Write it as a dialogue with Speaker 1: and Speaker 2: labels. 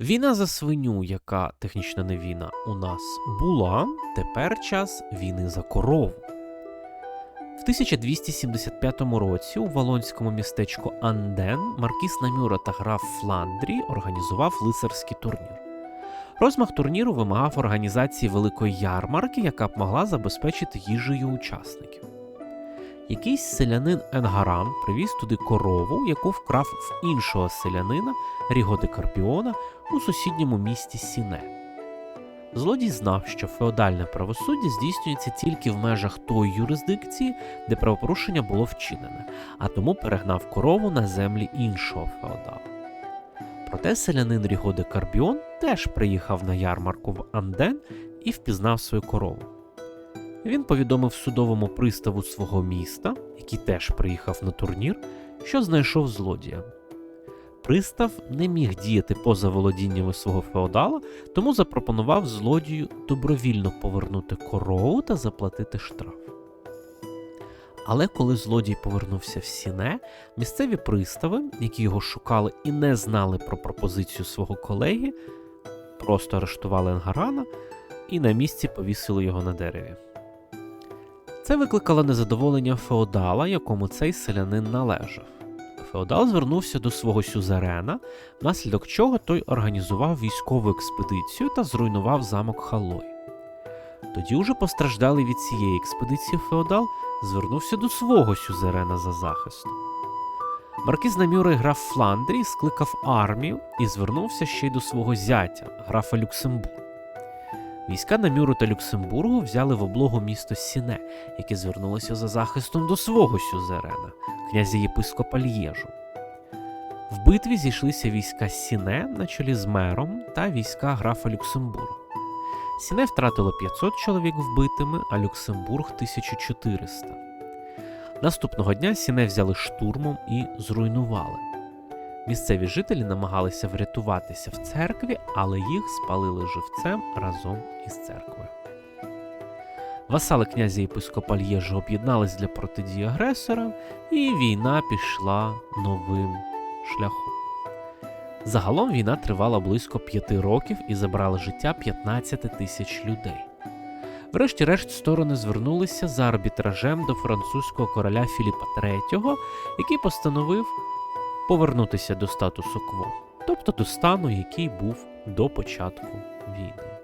Speaker 1: Війна за свиню, яка технічно не війна, у нас була, тепер час війни за корову. В 1275 році у волонському містечку Анден маркіс Намюра та граф Фландрі організував лицарський турнір. Розмах турніру вимагав організації великої ярмарки, яка б могла забезпечити їжею учасників. Якийсь селянин Енгарам привіз туди корову, яку вкрав в іншого селянина Рігоди Карпіона у сусідньому місті Сіне. Злодій знав, що феодальне правосуддя здійснюється тільки в межах тої юрисдикції, де правопорушення було вчинене, а тому перегнав корову на землі іншого феодала. Проте селянин Рігоди Карбіон теж приїхав на ярмарку в Анден і впізнав свою корову. Він повідомив судовому приставу свого міста, який теж приїхав на турнір, що знайшов злодія. Пристав не міг діяти поза володіннями свого феодала, тому запропонував злодію добровільно повернути корову та заплатити штраф. Але коли злодій повернувся в сіне, місцеві пристави, які його шукали і не знали про пропозицію свого колеги, просто арештували Енгарана і на місці повісили його на дереві. Це викликало незадоволення феодала, якому цей селянин належав. Феодал звернувся до свого сюзерена, внаслідок чого той організував військову експедицію та зруйнував замок Халой. Тоді уже постраждалий від цієї експедиції феодал звернувся до свого сюзерена за захистом. Маркіз Намюра і граф Фландрій скликав армію і звернувся ще й до свого зятя, графа Люксембург. Війська Намюру та Люксембургу взяли в облогу місто Сіне, яке звернулося за захистом до свого сюзерена, князя єпископа Лєжу. В битві зійшлися війська Сіне на чолі з мером та війська графа Люксембургу. Сіне втратило 500 чоловік вбитими, а Люксембург 1400. Наступного дня Сіне взяли штурмом і зруйнували. Місцеві жителі намагалися врятуватися в церкві, але їх спалили живцем разом із церквою. Васали князя єпископа Лєжа об'єднались для протидії агресорам, і війна пішла новим шляхом. Загалом війна тривала близько п'яти років і забрала життя 15 тисяч людей. Врешті-решт сторони звернулися за арбітражем до французького короля Філіпа III, який постановив повернутися до статусу кво, тобто до стану, який був до початку війни.